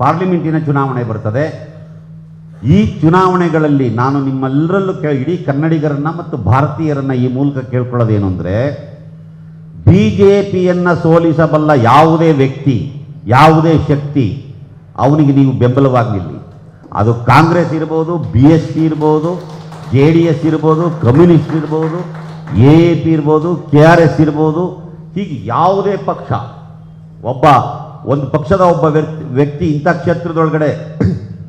ಪಾರ್ಲಿಮೆಂಟಿನ ಚುನಾವಣೆ ಬರ್ತದೆ. ಈ ಚುನಾವಣೆಗಳಲ್ಲಿ ನಾನು ನಿಮ್ಮೆಲ್ಲರಲ್ಲೂ ಕೇಳಿ, ಇಡೀ ಕನ್ನಡಿಗರನ್ನು ಮತ್ತು ಭಾರತೀಯರನ್ನ ಈ ಮೂಲಕ ಕೇಳ್ಕೊಳ್ಳೋದೇನು ಅಂದರೆ ಬಿ ಜೆ ಪಿಯನ್ನು ಸೋಲಿಸಬಲ್ಲ ಯಾವುದೇ ವ್ಯಕ್ತಿ, ಯಾವುದೇ ಶಕ್ತಿ ಅವನಿಗೆ ನೀವು ಬೆಂಬಲವಾಗಿ ನಿಲ್ಲಿ ಅದು ಕಾಂಗ್ರೆಸ್ ಇರ್ಬೋದು, ಬಿ ಎಸ್ ಪಿ ಇರ್ಬೋದು, ಜೆ ಡಿ ಎಸ್ ಇರ್ಬೋದು, ಕಮ್ಯುನಿಸ್ಟ್ ಇರ್ಬೋದು, ಎ ಎ ಪಿ ಇರ್ಬೋದು, ಕೆ ಆರ್ ಎಸ್ ಇರ್ಬೋದು, ಹೀಗೆ ಯಾವುದೇ ಪಕ್ಷ, ಒಬ್ಬ ಒಂದು ಪಕ್ಷದ ಒಬ್ಬ ವ್ಯಕ್ತಿ ಇಂಥ ಕ್ಷೇತ್ರದೊಳಗಡೆ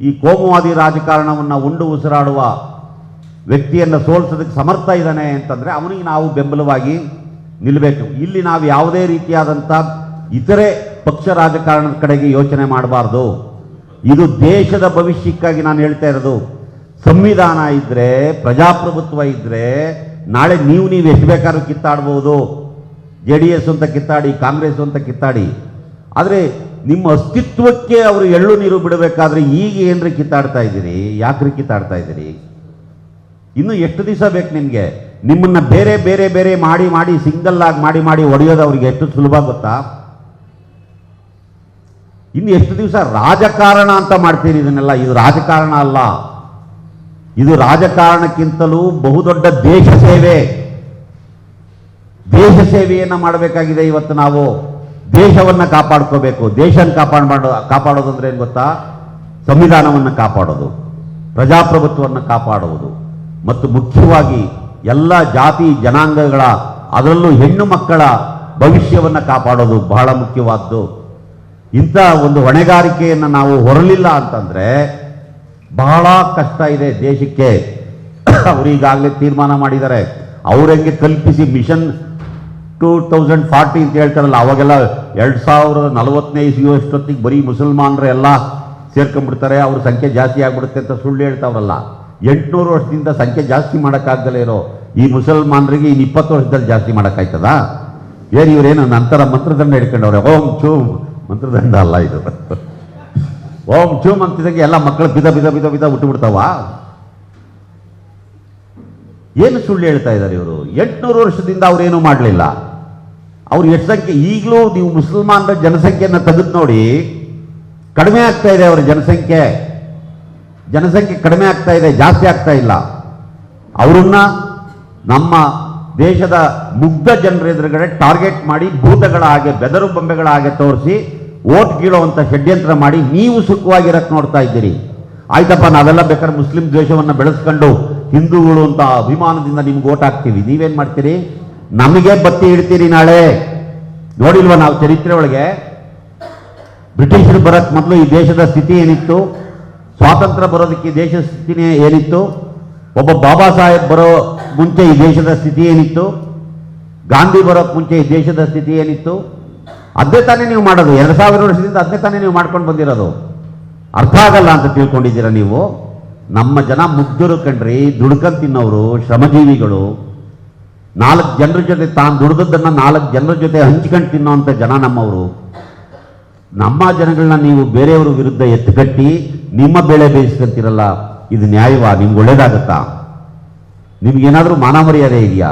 ಈ ಕೋಮುವಾದಿ ರಾಜಕಾರಣವನ್ನು ಉಂಡು ಉಸಿರಾಡುವ ವ್ಯಕ್ತಿಯನ್ನು ಸೋಲಿಸೋದಕ್ಕೆ ಸಮರ್ಥ ಇದ್ದಾನೆ ಅಂತಂದರೆ ಅವನಿಗೆ ನಾವು ಬೆಂಬಲವಾಗಿ ನಿಲ್ಲಬೇಕು ಇಲ್ಲಿ ನಾವು ಯಾವುದೇ ರೀತಿಯಾದಂಥ ಇತರೆ ಪಕ್ಷ ರಾಜಕಾರಣದ ಕಡೆಗೆ ಯೋಚನೆ ಮಾಡಬಾರ್ದು. ಇದು ದೇಶದ ಭವಿಷ್ಯಕ್ಕಾಗಿ ನಾನು ಹೇಳ್ತಾ ಇರೋದು. ಸಂವಿಧಾನ ಇದ್ದರೆ ಪ್ರಜಾಪ್ರಭುತ್ವ ಇದ್ದರೆ ನಾಳೆ ನೀವು ನೀವು ಎಷ್ಟು ಬೇಕಾದ್ರೂ ಕಿತ್ತಾಡ್ಬೋದು. ಜೆ ಡಿ ಎಸ್ ಅಂತ ಕಿತ್ತಾಡಿ, ಕಾಂಗ್ರೆಸ್ ಅಂತ ಕಿತ್ತಾಡಿ. ಆದರೆ ನಿಮ್ಮ ಅಸ್ತಿತ್ವಕ್ಕೆ ಅವರು ಎಳ್ಳು ನೀರು ಬಿಡಬೇಕಾದ್ರೆ ಈಗ ಏನ್ರಿ ಕಿತ್ತಾಡ್ತಾ ಇದ್ದೀರಿ? ಯಾಕ್ರಿ ಕಿತ್ತಾಡ್ತಾ ಇದ್ದೀರಿ? ಇನ್ನು ಎಷ್ಟು ದಿವಸ ಬೇಕು ನಿಮಗೆ? ನಿಮ್ಮನ್ನು ಬೇರೆ ಬೇರೆ ಬೇರೆ ಮಾಡಿ ಮಾಡಿ ಸಿಂಗಲ್ ಆಗಿ ಮಾಡಿ ಮಾಡಿ ಒಡೆಯೋದು ಅವ್ರಿಗೆ ಎಷ್ಟು ಸುಲಭ ಗೊತ್ತಾ? ಇನ್ನು ಎಷ್ಟು ದಿವಸ ರಾಜಕಾರಣ ಅಂತ ಮಾಡ್ತೀರಿ ಇದನ್ನೆಲ್ಲ? ಇದು ರಾಜಕಾರಣ ಅಲ್ಲ. ಇದು ರಾಜಕಾರಣಕ್ಕಿಂತಲೂ ಬಹುದೊಡ್ಡ ದೇಶ ಸೇವೆ. ದೇಶ ಸೇವೆಯನ್ನು ಮಾಡಬೇಕಾಗಿದೆ ಇವತ್ತು ನಾವು. ದೇಶವನ್ನ ಕಾಪಾಡ್ಕೋಬೇಕು. ದೇಶನ ಕಾಪಾಡ್ ಮಾಡೋ ಕಾಪಾಡೋದು ಅಂದ್ರೆ ಏನು ಗೊತ್ತಾ? ಸಂವಿಧಾನವನ್ನು ಕಾಪಾಡೋದು. ಪ್ರಜಾಪ್ರಭುತ್ವವನ್ನು ಕಾಪಾಡುವುದು ಮತ್ತು ಮುಖ್ಯವಾಗಿ ಎಲ್ಲ ಜಾತಿ ಜನಾಂಗಗಳ, ಅದರಲ್ಲೂ ಹೆಣ್ಣು ಮಕ್ಕಳ ಭವಿಷ್ಯವನ್ನು ಕಾಪಾಡೋದು ಬಹಳ ಮುಖ್ಯವಾದ್ದು. ಇಂಥ ಒಂದು ಹೊಣೆಗಾರಿಕೆಯನ್ನು ನಾವು ಹೊರಲಿಲ್ಲ ಅಂತಂದರೆ ಬಹಳ ಕಷ್ಟ ಇದೆ ದೇಶಕ್ಕೆ. ಅವರು ಈಗಾಗಲೇ ತೀರ್ಮಾನ ಮಾಡಿದ್ದಾರೆ. ಹೆಂಗೆ ಕಲ್ಪಿಸಿ ಮಿಷನ್ ಟೂ ತೌಸಂಡ್ ಫಾರ್ಟಿ ಅಂತ ಹೇಳ್ತಾರಲ್ಲ, ಅವಾಗೆಲ್ಲ ಎರಡು ಸಾವಿರದ ನಲವತ್ತನೇ ಇಸ್ವಿ ಅಷ್ಟೊತ್ತಿಗೆ ಬರೀ ಮುಸಲ್ಮಾನರು ಎಲ್ಲ ಸೇರ್ಕೊಂಡ್ಬಿಡ್ತಾರೆ, ಅವ್ರ ಸಂಖ್ಯೆ ಜಾಸ್ತಿ ಆಗ್ಬಿಡುತ್ತೆ ಅಂತ ಸುಳ್ಳು ಹೇಳ್ತಾವ್ರಲ್ಲ. ಎಂಟುನೂರು ವರ್ಷದಿಂದ ಸಂಖ್ಯೆ ಜಾಸ್ತಿ ಮಾಡೋಕ್ಕಾಗ್ದಲೇ ಇರೋ ಈ ಮುಸಲ್ಮಾನರಿಗೆ ಇನ್ನು ಇಪ್ಪತ್ತು ವರ್ಷದಲ್ಲಿ ಜಾಸ್ತಿ ಮಾಡೋಕ್ಕಾಯ್ತದ? ಏನು ಇವರೇನು ನಂತರ ಮಂತ್ರದಂಡ ಹಿಡ್ಕೊಂಡವ್ರೆ? ಓಂ ಚೂಮ್ ಮಂತ್ರದಂಡ ಅಲ್ಲ ಇದು. ಓಂ ಚೂಮ್ ಅಂತಿದಂಗೆ ಎಲ್ಲ ಮಕ್ಕಳು ಬಿದ ಬಿದ ಬಿದ ಬಿದ ಬಿಟ್ಟುಬಿಡ್ತಾವ ಏನು ಸುಳ್ಳು ಹೇಳ್ತಾ ಇದ್ದಾರೆ ಇವರು? ಎಂಟುನೂರು ವರ್ಷದಿಂದ ಅವರೇನು ಮಾಡಲಿಲ್ಲ? ಅವ್ರು ಎಷ್ಟು ಸಂಖ್ಯೆ? ಈಗಲೂ ನೀವು ಮುಸಲ್ಮಾನರ ಜನಸಂಖ್ಯೆಯನ್ನು ತೆಗೆದು ನೋಡಿ, ಕಡಿಮೆ ಆಗ್ತಾ ಇದೆ ಅವರ ಜನಸಂಖ್ಯೆ. ಜನಸಂಖ್ಯೆ ಕಡಿಮೆ ಆಗ್ತಾ ಇದೆ, ಜಾಸ್ತಿ ಆಗ್ತಾ ಇಲ್ಲ. ಅವರನ್ನ ನಮ್ಮ ದೇಶದ ಮುಗ್ಧ ಜನರ ಎದುರುಗಡೆ ಟಾರ್ಗೆಟ್ ಮಾಡಿ, ಭೂತಗಳ ಹಾಗೆ ಬೆದರು ಬೊಂಬೆಗಳ ಹಾಗೆ ತೋರಿಸಿ, ಓಟ್ ಕೀಳುವಂಥ ಷಡ್ಯಂತ್ರ ಮಾಡಿ, ನೀವು ಸುಖವಾಗಿರಕ್ಕೆ ನೋಡ್ತಾ ಇದ್ದೀರಿ. ಆಯ್ತಪ್ಪ, ನಾವೆಲ್ಲ ಬೇಕಾದ್ರೆ ಮುಸ್ಲಿಂ ದ್ವೇಷವನ್ನು ಬೆಳೆಸ್ಕೊಂಡು ಹಿಂದೂಗಳು ಅಂತ ಅಭಿಮಾನದಿಂದ ನಿಮ್ಗೆ ಓಟ್ ಹಾಕ್ತೀವಿ. ನೀವೇನು ಮಾಡ್ತೀರಿ? ನಮಗೆ ಬತ್ತಿ ಇಡ್ತೀರಿ ನಾಳೆ. ನೋಡಿಲ್ವ ನಾವು ಚರಿತ್ರೆ ಒಳಗೆ? ಬ್ರಿಟಿಷರು ಬರೋಕ್ಕೆ ಮೊದಲು ಈ ದೇಶದ ಸ್ಥಿತಿ ಏನಿತ್ತು? ಸ್ವಾತಂತ್ರ್ಯ ಬರೋದಕ್ಕೆ ಈ ದೇಶದ ಸ್ಥಿತಿನೇ ಏನಿತ್ತು? ಒಬ್ಬ ಬಾಬಾ ಸಾಹೇಬ್ ಬರೋ ಮುಂಚೆ ಈ ದೇಶದ ಸ್ಥಿತಿ ಏನಿತ್ತು? ಗಾಂಧಿ ಬರೋಕ್ಕೆ ಮುಂಚೆ ಈ ದೇಶದ ಸ್ಥಿತಿ ಏನಿತ್ತು? ಅದೇ ತಾನೇ ನೀವು ಮಾಡೋದು. ಎರಡು ಸಾವಿರ ವರ್ಷದಿಂದ ಅದೇ ತಾನೇ ನೀವು ಮಾಡ್ಕೊಂಡು ಬಂದಿರೋದು. ಅರ್ಥ ಆಗಲ್ಲ ಅಂತ ತಿಳ್ಕೊಂಡಿದ್ದೀರಾ ನೀವು? ನಮ್ಮ ಜನ ಮುಗ್ಧರು ಕಣ್ರಿ, ದುಡ್ಕೊಂಡ್ ತಿನ್ನೋರು, ಶ್ರಮಜೀವಿಗಳು. ನಾಲ್ಕು ಜನರ ಜೊತೆ ತಾನು ದುಡ್ದದ್ದನ್ನ ನಾಲ್ಕು ಜನರ ಜೊತೆ ಹಂಚ್ಕೊಂಡು ತಿನ್ನುವಂಥ ಜನ ನಮ್ಮವರು. ನಮ್ಮ ಜನಗಳನ್ನ ನೀವು ಬೇರೆಯವರ ವಿರುದ್ಧ ಎತ್ತುಕಟ್ಟಿ ನಿಮ್ಮ ಬೆಳೆ ಬೇಯಿಸ್ಕೊಂತಿರಲ್ಲ, ಇದು ನ್ಯಾಯವಾ? ನಿಮ್ಗೆ ಒಳ್ಳೇದಾಗತ್ತಾ? ನಿಮ್ಗೇನಾದ್ರೂ ಮಾನ ಮರ್ಯಾದೆ ಇದೆಯಾ?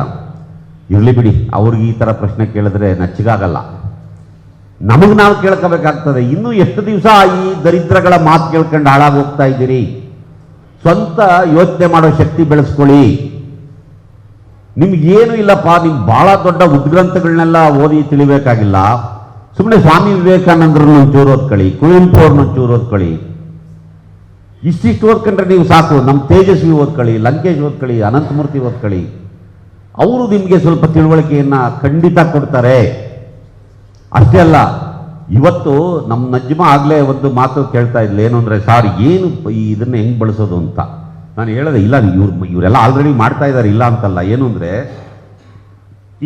ಇರಲಿ ಬಿಡಿ, ಅವ್ರಿಗೆ ಈ ಥರ ಪ್ರಶ್ನೆ ಕೇಳಿದ್ರೆ ನಚ್ಚಿಗಾಗಲ್ಲ. ನಮಗೆ ನಾವು ಕೇಳ್ಕೋಬೇಕಾಗ್ತದೆ. ಇನ್ನೂ ಎಷ್ಟು ದಿವಸ ಈ ದರಿದ್ರಗಳ ಮಾತು ಕೇಳ್ಕೊಂಡು ಹಾಳಾಗಿ ಹೋಗ್ತಾ ಇದ್ದೀರಿ? ಸ್ವಂತ ಯೋಚನೆ ಮಾಡೋ ಶಕ್ತಿ ಬೆಳೆಸ್ಕೊಳ್ಳಿ. ನಿಮ್ಗೇನು ಇಲ್ಲಪ್ಪ ನಿಮ್ಗೆ ಬಹಳ ದೊಡ್ಡ ಉದ್ಗ್ರಂಥಗಳನ್ನೆಲ್ಲ ಓದಿ ತಿಳಿಬೇಕಾಗಿಲ್ಲ. ಸುಮ್ಮನೆ ಸ್ವಾಮಿ ವಿವೇಕಾನಂದರನ್ನು ಒಂಚೂರು ಓದ್ಕೊಳ್ಳಿ ಕುವೆಂಪು ಅವ್ರನ್ನ ಒಂಚೂರು ಓದ್ಕೊಳ್ಳಿ ಇಷ್ಟಿಷ್ಟು ಓದ್ಕೊಂಡ್ರೆ ನೀವು ಸಾಕು ನಮ್ಮ ತೇಜಸ್ವಿ ಓದ್ಕೊಳ್ಳಿ ಲಂಕೇಶ್ ಓದ್ಕೊಳ್ಳಿ ಅನಂತಮೂರ್ತಿ ಓದ್ಕೊಳ್ಳಿ ಅವರು ನಿಮಗೆ ಸ್ವಲ್ಪ ತಿಳುವಳಿಕೆಯನ್ನು ಖಂಡಿತ ಕೊಡ್ತಾರೆ. ಅಷ್ಟೇ ಅಲ್ಲ, ಇವತ್ತು ನಮ್ಮ ನಜ್ಮ ಆಗಲೇ ಒಂದು ಮಾತು ಕೇಳ್ತಾ ಇದ್ಲು, ಏನು ಅಂದರೆ, ಸಾರ್, ಏನು ಇದನ್ನ ಹೆಂಗೆ ಬಳಸೋದು ಅಂತ? ನಾನು ಹೇಳಿದೆ ಇಲ್ಲ ಇವ್ರು ಇವರೆಲ್ಲ ಆಲ್ರೆಡಿ ಮಾಡ್ತಾ ಇದ್ದಾರೆ ಇಲ್ಲ ಅಂತಲ್ಲ. ಏನು ಅಂದರೆ,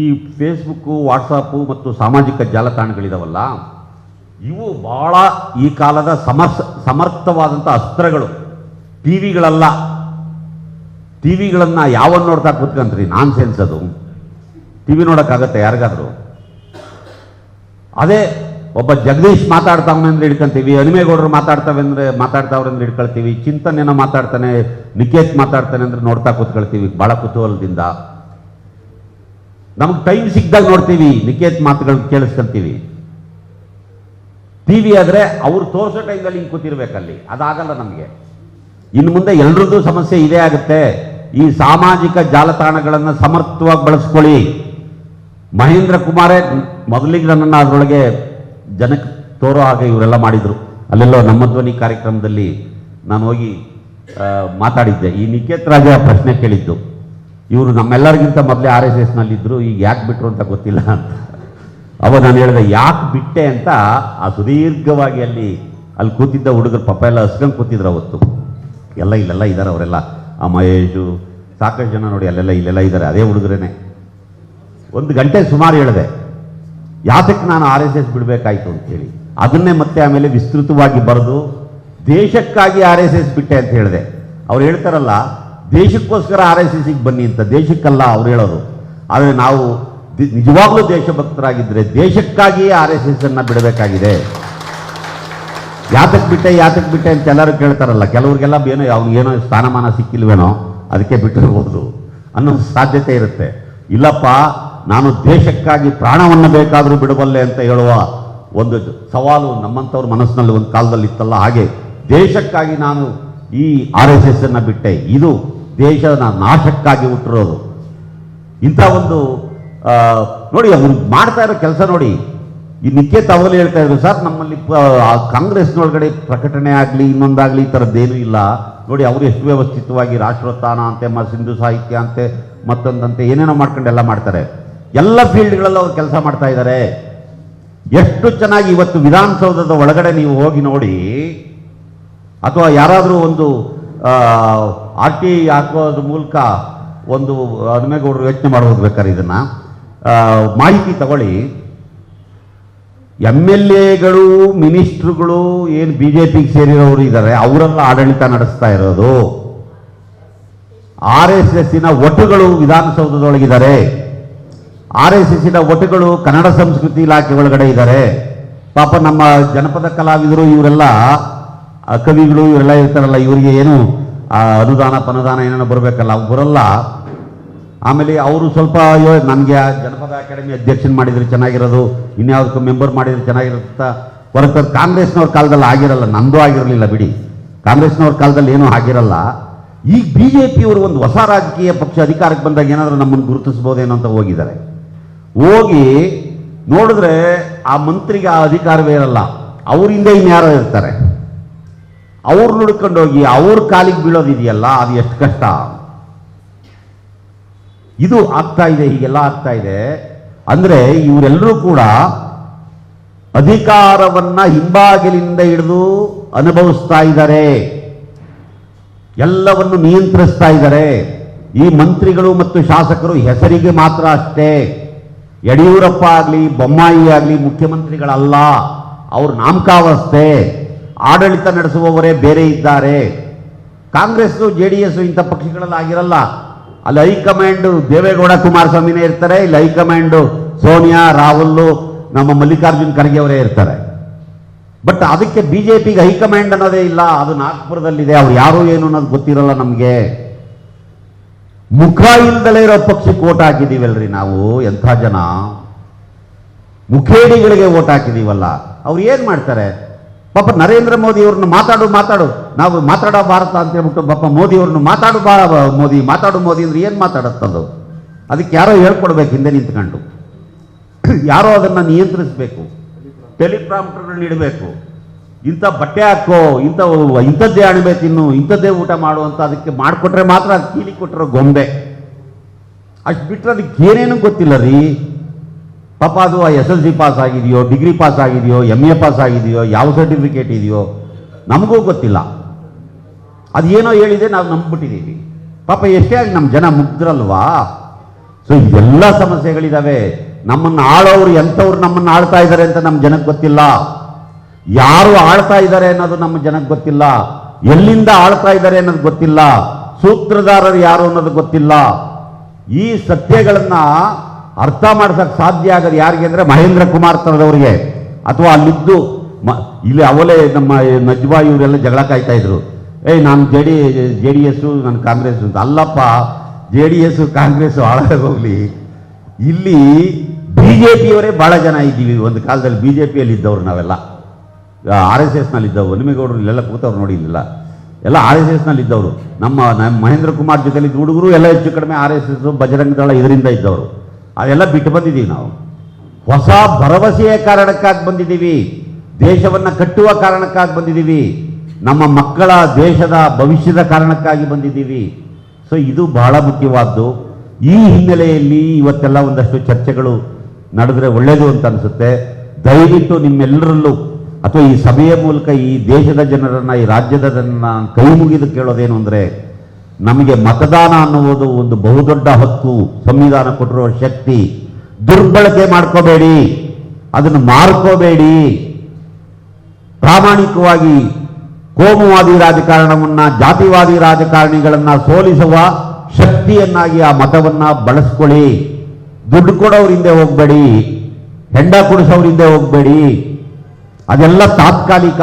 ಈ ಫೇಸ್ಬುಕ್ಕು ವಾಟ್ಸಪ್ಪು ಮತ್ತು ಸಾಮಾಜಿಕ ಜಾಲತಾಣಗಳಿದಾವಲ್ಲ, ಇವು ಭಾಳ ಈ ಕಾಲದ ಸಮರ್ಥ ಸಮರ್ಥವಾದಂಥ ಅಸ್ತ್ರಗಳು. ಟಿ ವಿಗಳಲ್ಲ ಟಿ ವಿಗಳನ್ನು ಯಾವನ್ನ ನೋಡ್ತಾ ಕೂತ್ಕೊಂತ್ರಿ? ನಾನ್ ಸೆನ್ಸ್ ಅದು. ಟಿ ವಿ ನೋಡೋಕ್ಕಾಗತ್ತೆ ಯಾರಿಗಾದರೂ? ಅದೇ ಒಬ್ಬ ಜಗದೀಶ್ ಮಾತಾಡ್ತಾವನೆ ಅಂದ್ರೆ ಹಿಡ್ಕೊಂತೀವಿ, ಹನುಮೇಗೌಡರು ಮಾತಾಡ್ತಾವೆ ಅಂದ್ರೆ ಮಾತಾಡ್ತಾವ್ರೆ ಅಂದ್ರೆ ಹಿಡ್ಕೊಳ್ತೀವಿ ಚಿಂತನೆನ ಮಾತಾಡ್ತಾನೆ ನಿಕೇತ್ ಮಾತಾಡ್ತಾನೆ ಅಂದ್ರೆ ನೋಡ್ತಾ ಕೂತ್ಕೊಳ್ತೀವಿ, ಬಹಳ ಕುತೂಹಲದಿಂದ. ನಮ್ಗೆ ಟೈಮ್ ಸಿಕ್ದಾಗ ನೋಡ್ತೀವಿ ನಿಕೇತ್ ಮಾತುಗಳು ಕೇಳಿಸ್ಕೊಂತೀವಿ. ಟಿ ವಿ ಆದರೆ ಅವ್ರು ತೋರಿಸೋ ಟೈಮಲ್ಲಿ ಹಿಂಗೆ ಕೂತಿರ್ಬೇಕಲ್ಲಿ, ಅದಾಗಲ್ಲ ನಮಗೆ. ಇನ್ನು ಮುಂದೆ ಎಲ್ರದ್ದು ಸಮಸ್ಯೆ ಇದೇ ಆಗುತ್ತೆ. ಈ ಸಾಮಾಜಿಕ ಜಾಲತಾಣಗಳನ್ನು ಸಮರ್ಥವಾಗಿ ಬಳಸ್ಕೊಳ್ಳಿ. ಮಹೇಂದ್ರ ಕುಮಾರೇ, ಮೊದಲಿಗೆ ನನ್ನನ್ನು ಅದರೊಳಗೆ ಜನಕ್ಕೆ ತೋರೋ ಹಾಗೆ ಇವರೆಲ್ಲ ಮಾಡಿದರು. ಅಲ್ಲೆಲ್ಲೋ ನಮ್ಮ ಧ್ವನಿ ಕಾರ್ಯಕ್ರಮದಲ್ಲಿ ನಾನು ಹೋಗಿ ಮಾತಾಡಿದ್ದೆ. ಈ ನಿಕೇತ್ ರಾಜ ಪ್ರಶ್ನೆ ಕೇಳಿದ್ದು. ಇವರು ನಮ್ಮೆಲ್ಲರಿಗಿಂತ ಮೊದಲೇ ಆರ್ ಎಸ್ ಎಸ್ನಲ್ಲಿದ್ದರು ಈಗ ಯಾಕೆ ಬಿಟ್ಟರು ಅಂತ ಗೊತ್ತಿಲ್ಲ ಅಂತ. ಅವಾಗ ನಾನು ಹೇಳಿದೆ, ಯಾಕೆ ಬಿಟ್ಟೆ ಅಂತ ಆ ಸುದೀರ್ಘವಾಗಿ ಅಲ್ಲಿ ಅಲ್ಲಿ ಕೂತಿದ್ದ ಹುಡುಗರು, ಪಾಪ ಎಲ್ಲ ಹಸ್ಕೊಂಡು ಕೂತಿದ್ರು ಅವತ್ತು. ಎಲ್ಲ ಇಲ್ಲೆಲ್ಲ ಇದ್ದಾರೆ ಅವರೆಲ್ಲ. ಆ ಮಹೇಶು, ಸಾಕಷ್ಟು ಜನ ನೋಡಿ ಅಲ್ಲೆಲ್ಲ ಇಲ್ಲೆಲ್ಲ ಇದ್ದಾರೆ ಅದೇ ಹುಡುಗರೇನೆ. ಒಂದು ಗಂಟೆ ಸುಮಾರು ಹೇಳಿದೆ. ಯಾತಕ್ಕೆ ನಾನು ಆರ್ ಎಸ್ ಎಸ್ ಬಿಡಬೇಕಾಯ್ತು ಅಂತೇಳಿ ಅದನ್ನೇ ಮತ್ತೆ ಆಮೇಲೆ ವಿಸ್ತೃತವಾಗಿ ಬರೆದು ದೇಶಕ್ಕಾಗಿ ಆರ್ ಎಸ್ ಎಸ್ ಬಿಟ್ಟೆ ಅಂತ ಹೇಳಿದೆ. ಅವ್ರು ಹೇಳ್ತಾರಲ್ಲ, ದೇಶಕ್ಕೋಸ್ಕರ ಆರ್ ಎಸ್ ಎಸ್ಗೆ ಬನ್ನಿ ಅಂತ. ದೇಶಕ್ಕಲ್ಲ ಅವ್ರು ಹೇಳೋದು ಆದರೆ ನಾವು ನಿಜವಾಗಲೂ ದೇಶಭಕ್ತರಾಗಿದ್ದರೆ ದೇಶಕ್ಕಾಗಿಯೇ ಆರ್ ಎಸ್ ಎಸ್ ಅನ್ನ ಬಿಡಬೇಕಾಗಿದೆ. ಯಾತಕ್ಕೆ ಬಿಟ್ಟೆ ಯಾತಕ್ಕೆ ಬಿಟ್ಟೆ ಅಂತ ಎಲ್ಲರೂ ಕೇಳ್ತಾರಲ್ಲ. ಕೆಲವ್ರಿಗೆಲ್ಲ ಏನೋ ಅವ್ನಿಗೇನೋ ಸ್ಥಾನಮಾನ ಸಿಕ್ಕಿಲ್ವೇನೋ, ಅದಕ್ಕೆ ಬಿಟ್ಟಿರ್ಬೋದು ಅನ್ನೋ ಸಾಧ್ಯತೆ ಇರುತ್ತೆ. ಇಲ್ಲಪ್ಪ ನಾನು ದೇಶಕ್ಕಾಗಿ ಪ್ರಾಣವನ್ನು ಬೇಕಾದರೂ ಬಿಡಬಲ್ಲೆ ಅಂತ ಹೇಳುವ ಒಂದು ಸವಾಲು ನಮ್ಮಂಥವ್ರ ಮನಸ್ಸಿನಲ್ಲಿ ಒಂದು ಕಾಲದಲ್ಲಿ ಇತ್ತಲ್ಲ ಹಾಗೆ ದೇಶಕ್ಕಾಗಿ ನಾನು ಈ ಆರ್ ಎಸ್ ಎಸ್ ಅನ್ನು ಬಿಟ್ಟೆ. ಇದು ದೇಶದ ನಾಶಕ್ಕಾಗಿ ಹುಟ್ಟಿರೋದು ಇಂಥ ಒಂದು ನೋಡಿ, ಅವ್ರು ಮಾಡ್ತಾ ಇರೋ ಕೆಲಸ ನೋಡಿ. ಈ ನಿಖೇತ್ ಅವಲು ಹೇಳ್ತಾ ಇದ್ರು, ಸರ್, ನಮ್ಮಲ್ಲಿ ಕಾಂಗ್ರೆಸ್ನೊಳಗಡೆ ಪ್ರಕಟಣೆ ಆಗಲಿ, ಇನ್ನೊಂದಾಗಲಿ ಈ ಥರದ್ದೇನೂ ಇಲ್ಲ. ನೋಡಿ, ಅವರು ಎಷ್ಟು ವ್ಯವಸ್ಥಿತವಾಗಿ ರಾಷ್ಟ್ರೋತ್ಥಾನ ಅಂತೆ, ಮ, ಸಿಂಧು ಸಾಹಿತ್ಯ ಅಂತೆ, ಮತ್ತೊಂದಂತೆ ಏನೇನೋ ಮಾಡ್ಕೊಂಡೆಲ್ಲ ಮಾಡ್ತಾರೆ. ಎಲ್ಲ ಫೀಲ್ಡ್ಗಳಲ್ಲೂ ಅವ್ರು ಕೆಲಸ ಮಾಡ್ತಾ ಇದ್ದಾರೆ ಎಷ್ಟು ಚೆನ್ನಾಗಿ ಇವತ್ತು ವಿಧಾನಸೌಧದ ಒಳಗಡೆ ನೀವು ಹೋಗಿ ನೋಡಿ, ಅಥವಾ ಯಾರಾದರೂ ಒಂದು ಆರ್ ಟಿ ಹಾಕೋದ್ರ ಮೂಲಕ ಒಂದು ಹನುಮೇಗೌಡರು ಯೋಚನೆ ಮಾಡ್ಬೋದು ಬೇಕಾದ್ರೆ ಇದನ್ನು ಮಾಹಿತಿ ತಗೊಳ್ಳಿ. ಎಂ ಎಲ್ ಎಗಳು, ಮಿನಿಸ್ಟ್ರುಗಳು, ಏನು ಬಿ ಜೆ ಪಿಗೆ ಸೇರಿರೋರು ಇದ್ದಾರೆ ಅವರೆಲ್ಲ ಆಡಳಿತ ನಡೆಸ್ತಾ ಇರೋದು. ಆರ್ ಎಸ್ ಎಸ್ಸಿನ ಒಟ್ಟುಗಳು ವಿಧಾನಸೌಧದೊಳಗಿದ್ದಾರೆ. ಆರ್ ಎಸ್ ಎಸ್ಸಿನ ಒಟ್ಟುಗಳು ಕನ್ನಡ ಸಂಸ್ಕೃತಿ ಇಲಾಖೆ ಒಳಗಡೆ ಇದ್ದಾರೆ. ಪಾಪ ನಮ್ಮ ಜನಪದ ಕಲಾವಿದರು ಇವರೆಲ್ಲ ಕವಿಗಳು ಇವರೆಲ್ಲ ಇರ್ತಾರಲ್ಲ, ಇವರಿಗೆ ಏನು ಅನುದಾನ, ಪನುದಾನ ಏನೇನೋ ಬರಬೇಕಲ್ಲ ಅವು ಬರಲ್ಲ ಆಮೇಲೆ ಅವರು ಸ್ವಲ್ಪ ನನಗೆ ಜನಪದ ಅಕಾಡೆಮಿ ಅಧ್ಯಕ್ಷನ್ ಮಾಡಿದ್ರೆ ಚೆನ್ನಾಗಿರೋದು, ಇನ್ಯಾವುದಕ್ಕೂ ಮೆಂಬರ್ ಮಾಡಿದರೆ ಚೆನ್ನಾಗಿರುತ್ತೆ, ಹೊರತು ಕಾಂಗ್ರೆಸ್ನವ್ರ ಕಾಲದಲ್ಲಿ ಆಗಿರಲ್ಲ, ನಂದು ಆಗಿರಲಿಲ್ಲ ಬಿಡಿ. ಕಾಂಗ್ರೆಸ್ನವ್ರ ಕಾಲದಲ್ಲಿ ಏನೂ ಆಗಿರಲ್ಲ. ಈಗ ಬಿ ಜೆ ಪಿಯವರು ಒಂದು ಹೊಸ ರಾಜಕೀಯ ಪಕ್ಷ ಅಧಿಕಾರಕ್ಕೆ ಬಂದಾಗ ಏನಾದರೂ ನಮ್ಮನ್ನು ಗುರುತಿಸ್ಬೋದೇನೋ ಅಂತ ಹೋಗಿದ್ದಾರೆ. ಹೋಗಿ ನೋಡಿದ್ರೆ ಆ ಮಂತ್ರಿಗೆ ಆ ಅಧಿಕಾರವೇ ಇರಲ್ಲ. ಅವರಿಂದ ಇನ್ಯಾರೋ ಇರ್ತಾರೆ. ಅವ್ರು ಹೋಗಿ ಅವ್ರ ಕಾಲಿಗೆ ಬೀಳೋದಿದೆಯಲ್ಲ ಅದು ಎಷ್ಟು ಕಷ್ಟ. ಇದು ಆಗ್ತಾ ಇದೆ, ಹೀಗೆಲ್ಲ ಆಗ್ತಾ ಇದೆ. ಅಂದರೆ ಇವರೆಲ್ಲರೂ ಕೂಡ ಅಧಿಕಾರವನ್ನು ಹಿಂಬಾಗಿಲಿಂದ ಹಿಡಿದು ಅನುಭವಿಸ್ತಾ ಇದ್ದಾರೆ. ಎಲ್ಲವನ್ನು ನಿಯಂತ್ರಿಸ್ತಾ ಇದ್ದಾರೆ. ಈ ಮಂತ್ರಿಗಳು ಮತ್ತು ಶಾಸಕರು ಹೆಸರಿಗೆ ಮಾತ್ರ ಅಷ್ಟೇ. ಯಡಿಯೂರಪ್ಪ ಆಗಲಿ, ಬೊಮ್ಮಾಯಿ ಆಗಲಿ, ಮುಖ್ಯಮಂತ್ರಿಗಳಲ್ಲ, ಅವ್ರ ನಾಮಕಾವಸ್ಥೆ, ಆಡಳಿತ ನಡೆಸುವವರೇ ಬೇರೆ ಇದ್ದಾರೆ. ಕಾಂಗ್ರೆಸ್ ಜೆ ಡಿ ಎಸ್ ಇಂಥ ಪಕ್ಷಗಳಲ್ಲಿ ಆಗಿರಲ್ಲ. ಅಲ್ಲಿ ಹೈಕಮಾಂಡು ದೇವೇಗೌಡ ಕುಮಾರಸ್ವಾಮಿನೇ ಇರ್ತಾರೆ, ಇಲ್ಲಿ ಹೈಕಮಾಂಡು ಸೋನಿಯಾ ರಾಹುಲ್ ನಮ್ಮ ಮಲ್ಲಿಕಾರ್ಜುನ್ ಖರ್ಗೆ ಅವರೇ ಇರ್ತಾರೆ. ಬಟ್ ಅದಕ್ಕೆ ಬಿಜೆಪಿಗೆ ಹೈಕಮಾಂಡ್ ಅನ್ನೋದೇ ಇಲ್ಲ, ಅದು ನಾಗ್ಪುರದಲ್ಲಿದೆ, ಅವ್ರು ಯಾರು ಏನು ಅನ್ನೋದು ಗೊತ್ತಿರಲ್ಲ ನಮಗೆ. ಮುಖ ಇಲ್ದಲೇ ಇರೋ ಪಕ್ಷಕ್ಕೆ ಓಟ್ ಹಾಕಿದೀವಲ್ರಿ ನಾವು, ಎಂಥ ಜನ? ಮುಖೇಡಿಗಳಿಗೆ ಓಟ್ ಹಾಕಿದೀವಲ್ಲ. ಅವ್ರು ಏನು ಮಾಡ್ತಾರೆ? ಪಾಪ ನರೇಂದ್ರ ಮೋದಿ ಅವ್ರನ್ನ ಮಾತಾಡು ಮಾತಾಡು. ನಾವು ಮಾತಾಡೋ ಭಾರತ ಅಂತ ಹೇಳ್ಬಿಟ್ಟು ಪಾಪ ಮೋದಿ ಅವ್ರನ್ನ ಮಾತಾಡು ಬಾ ಮೋದಿ, ಮಾತಾಡು ಮೋದಿ ಅಂದ್ರೆ ಏನು ಮಾತಾಡುತ್ತದು ಅದಕ್ಕೆ ಯಾರೋ ಹೇಳ್ಕೊಡ್ಬೇಕು ಹಿಂದೆ ನಿಂತ್ಕೊಂಡು. ಯಾರೋ ಅದನ್ನು ನಿಯಂತ್ರಿಸಬೇಕು. ಟೆಲಿಪ್ರಾಂಪ್ಟರ್ಗಳನ್ನ ಇಡಬೇಕು ಇಂಥ ಬಟ್ಟೆ ಹಾಕೋ, ಇಂಥ ಇಂಥದ್ದೇ ಅಣಬೆ ತಿನ್ನು, ಇಂಥದ್ದೇ ಊಟ ಮಾಡು ಅಂತ ಅದಕ್ಕೆ ಮಾಡಿಕೊಟ್ರೆ ಮಾತ್ರ ಅದು ಕೀಲಿ ಕೊಟ್ಟಿರೋ ಗೊಂಬೆ. ಅಷ್ಟು ಬಿಟ್ಟರೆ ಅದಕ್ಕೆ ಏನೇನು ಗೊತ್ತಿಲ್ಲ ರೀ? ಪಾಪ ಅದು ಎಸ್ ಎಲ್ ಸಿ ಪಾಸ್ ಆಗಿದೆಯೋ, ಡಿಗ್ರಿ ಪಾಸ್ ಆಗಿದೆಯೋ ಎಂ ಎ ಪಾಸ್ ಆಗಿದೆಯೋ, ಯಾವ ಸರ್ಟಿಫಿಕೇಟ್ ಇದೆಯೋ, ನಮಗೂ ಗೊತ್ತಿಲ್ಲ. ಅದು ಏನೋ ಹೇಳಿದೆ ನಾವು ನಂಬಿಬಿಟ್ಟಿದ್ದೀವಿ. ಪಾಪ ಎಷ್ಟೇ ಆಗಿ ನಮ್ಮ ಜನ ಮುಗ್ದ್ರಲ್ವಾ? ಸೊ ಇದೆಲ್ಲ ಸಮಸ್ಯೆಗಳಿದಾವೆ. ನಮ್ಮನ್ನು ಆಳೋರು ಎಂಥವ್ರು ನಮ್ಮನ್ನು ಆಳ್ತಾ ಇದ್ದಾರೆ ಅಂತ ನಮ್ಮ ಜನಕ್ಕೆ ಗೊತ್ತಿಲ್ಲ. ಯಾರು ಆಳ್ತಾ ಇದ್ದಾರೆ ಅನ್ನೋದು ನಮ್ಮ ಜನಕ್ಕೆ ಗೊತ್ತಿಲ್ಲ. ಎಲ್ಲಿಂದ ಆಳ್ತಾ ಇದ್ದಾರೆ ಅನ್ನೋದು ಗೊತ್ತಿಲ್ಲ. ಸೂತ್ರಧಾರರು ಯಾರು ಅನ್ನೋದು ಗೊತ್ತಿಲ್ಲ. ಈ ಸತ್ಯಗಳನ್ನು ಅರ್ಥ ಮಾಡ್ಸಕ್ ಸಾಧ್ಯ ಆಗೋದು ಯಾರಿಗೆ ಅಂದರೆ ಮಹೇಂದ್ರ ಕುಮಾರ್ ತರದವರಿಗೆ ಅಥವಾ ಅಲ್ಲಿದ್ದು ಇಲ್ಲಿ ಅವಲೇ ನಮ್ಮ ನಜ್ವಾ ಇವರೆಲ್ಲ ಜಗಳ ಕಾಯ್ತಾ ಇದ್ರು. ಏಯ್, ನಾನು J D J D S ನಾನು ಕಾಂಗ್ರೆಸ್ ಅಂತ. ಅಲ್ಲಪ್ಪ ಜೆ ಡಿ ಎಸ್ ಕಾಂಗ್ರೆಸ್ ಹಾಳಾಗಿ ಹೋಗ್ಲಿ. ಇಲ್ಲಿ ಬಿಜೆಪಿಯವರೇ ಬಹಳ ಜನ ಇದ್ದೀವಿ. ಒಂದು ಕಾಲದಲ್ಲಿ ಬಿಜೆಪಿಯಲ್ಲಿ ಇದ್ದವ್ರು ನಾವೆಲ್ಲ. ಆರ್ ಎಸ್ ಎಸ್ನಲ್ಲಿ ಇದ್ದವರು ಒಲಿಮೇಗೌಡರು ಇಲ್ಲೆಲ್ಲ ಕೂತವ್ರು ನೋಡಿ ಎಲ್ಲ ಆರ್ ಎಸ್ ಎಸ್ನಲ್ಲಿದ್ದವರು ನಮ್ಮ ಮಹೇಂದ್ರ ಕುಮಾರ್ ಇದ್ದ ಹುಡುಗರು ಎಲ್ಲ ಹೆಚ್ಚು ಕಡಿಮೆ R S S Bajrang Dal ಇದರಿಂದ ಇದ್ದವರು. ಅದೆಲ್ಲ ಬಿಟ್ಟು ಬಂದಿದ್ದೀವಿ ನಾವು. ಹೊಸ ಭರವಸೆಯ ಕಾರಣಕ್ಕಾಗಿ ಬಂದಿದ್ದೀವಿ. ದೇಶವನ್ನು ಕಟ್ಟುವ ಕಾರಣಕ್ಕಾಗಿ ಬಂದಿದ್ದೀವಿ. ನಮ್ಮ ಮಕ್ಕಳ ದೇಶದ ಭವಿಷ್ಯದ ಕಾರಣಕ್ಕಾಗಿ ಬಂದಿದ್ದೀವಿ. ಸೊ ಇದು ಬಹಳ ಮುಖ್ಯವಾದ್ದು. ಈ ಹಿನ್ನೆಲೆಯಲ್ಲಿ ಇವತ್ತೆಲ್ಲ ಒಂದಷ್ಟು ಚರ್ಚೆಗಳು ನಡೆದ್ರೆ ಒಳ್ಳೆಯದು ಅಂತ ಅನಿಸುತ್ತೆ. ದಯವಿಟ್ಟು ನಿಮ್ಮೆಲ್ಲರಲ್ಲೂ ಅಥವಾ ಈ ಸಭೆಯ ಮೂಲಕ ಈ ದೇಶದ ಜನರನ್ನು, ಈ ರಾಜ್ಯದ ಜನರನ್ನ ಕೈ ಮುಗಿದು ಕೇಳೋದೇನು ಅಂದರೆ, ನಮಗೆ ಮತದಾನ ಅನ್ನುವುದು ಒಂದು ಬಹುದೊಡ್ಡ ಹಕ್ಕು, ಸಂವಿಧಾನ ಕೊಟ್ಟಿರುವ ಶಕ್ತಿ. ದುರ್ಬಳಕೆ ಮಾಡ್ಕೋಬೇಡಿ, ಅದನ್ನು ಮಾರ್ಕೋಬೇಡಿ. ಪ್ರಾಮಾಣಿಕವಾಗಿ ಕೋಮುವಾದಿ ರಾಜಕಾರಣವನ್ನ, ಜಾತಿವಾದಿ ರಾಜಕಾರಣಿಗಳನ್ನ ಸೋಲಿಸುವ ಶಕ್ತಿಯನ್ನಾಗಿ ಆ ಮತವನ್ನ ಬಳಸ್ಕೊಳ್ಳಿ. ದುಡ್ಡು ಕೊಡೋರಿಂದೆ ಹೋಗಬೇಡಿ, ಹೆಂಡ ಕೊಡಿಸೋರಿಂದೆ ಹೋಗ್ಬೇಡಿ. ಅದೆಲ್ಲ ತಾತ್ಕಾಲಿಕ.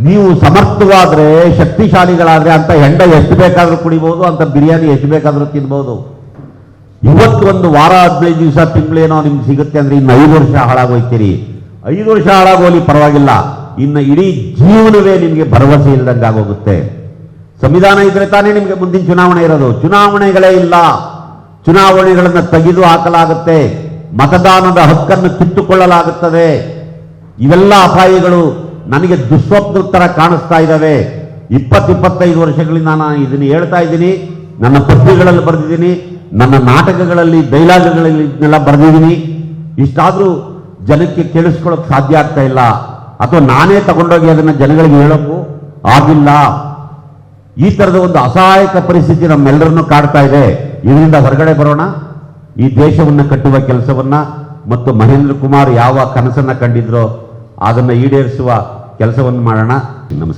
ನೀವು ಸಮರ್ಥವಾದರೆ, ಶಕ್ತಿಶಾಲಿಗಳಾದರೆ ಅಂತ ಹೆಂಡ ಎಷ್ಟು ಬೇಕಾದರೂ ಕುಡಿಬಹುದು ಅಂತ ಬಿರಿಯಾನಿ ಎಷ್ಟು ಬೇಕಾದರೂ ತಿನ್ಬೋದು. ಇವತ್ತು ಒಂದು ವಾರ ಹದಿನೈದು ದಿವಸ, ತಿಂಗಳೇನೋ ನಿಮ್ಗೆ ಸಿಗುತ್ತೆ ಅಂದ್ರೆ ಇನ್ನು ಐದು ವರ್ಷ ಹಾಳಾಗೋಯ್ತೀರಿ. ಐದು ವರ್ಷ ಹಾಳಾಗೋಲಿ ಪರವಾಗಿಲ್ಲ. ಇನ್ನು ಇಡೀ ಜೀವನವೇ ನಿಮಗೆ ಭರವಸೆ ಇಲ್ದಂಗೆ ಆಗೋಗುತ್ತೆ. ಸಂವಿಧಾನ ಇದ್ರೆ ತಾನೇ ನಿಮಗೆ ಮುಂದಿನ ಚುನಾವಣೆ ಇರೋದು. ಚುನಾವಣೆಗಳೇ ಇಲ್ಲ. ಚುನಾವಣೆಗಳನ್ನು ತೆಗೆದು ಹಾಕಲಾಗುತ್ತೆ. ಮತದಾನದ ಹಕ್ಕನ್ನು ಕಿತ್ತುಕೊಳ್ಳಲಾಗುತ್ತದೆ. ಇವೆಲ್ಲ ಅಪಾಯಗಳು ನನಗೆ ದುಸ್ವಪ್ನ ಥರ ಕಾಣಿಸ್ತಾ ಇದ್ದಾವೆ. ಇಪ್ಪತ್ತಿಪ್ಪತ್ತೈದು ವರ್ಷಗಳಿಂದ ನಾನು ಇದನ್ನು ಹೇಳ್ತಾ ಇದ್ದೀನಿ. ನನ್ನ ಪತ್ರಿಕೆಗಳಲ್ಲಿ ಬರೆದಿದ್ದೀನಿ. ನನ್ನ ನಾಟಕಗಳಲ್ಲಿ, ಡೈಲಾಗ್ಗಳಲ್ಲಿ ಇದನ್ನೆಲ್ಲ ಬರೆದಿದ್ದೀನಿ. ಇಷ್ಟಾದರೂ ಜನಕ್ಕೆ ಕೇಳಿಸ್ಕೊಳ್ಳೋಕೆ ಸಾಧ್ಯ ಆಗ್ತಾ ಇಲ್ಲ. ಅಥವಾ ನಾನೇ ತಗೊಂಡೋಗಿ ಅದನ್ನು ಜನಗಳಿಗೆ ಹೇಳೋಕ್ಕೂ ಆಗಿಲ್ಲ. ಈ ಥರದ ಒಂದು ಅಸಹಾಯಕ ಪರಿಸ್ಥಿತಿ ನಮ್ಮೆಲ್ಲರನ್ನು ಕಾಡ್ತಾ ಇದೆ. ಇದರಿಂದ ಹೊರಗಡೆ ಬರೋಣ. ಈ ದೇಶವನ್ನು ಕಟ್ಟುವ ಕೆಲಸವನ್ನು ಮತ್ತು ಮಹೇಂದ್ರ ಕುಮಾರ್ ಯಾವ ಕನಸನ್ನು ಕಂಡಿದ್ರೋ ಅದನ್ನ ಈಡೇರಿಸುವ ಕೆಲಸವನ್ನು ಮಾಡೋಣ. ನಮಸ್ಕಾರ.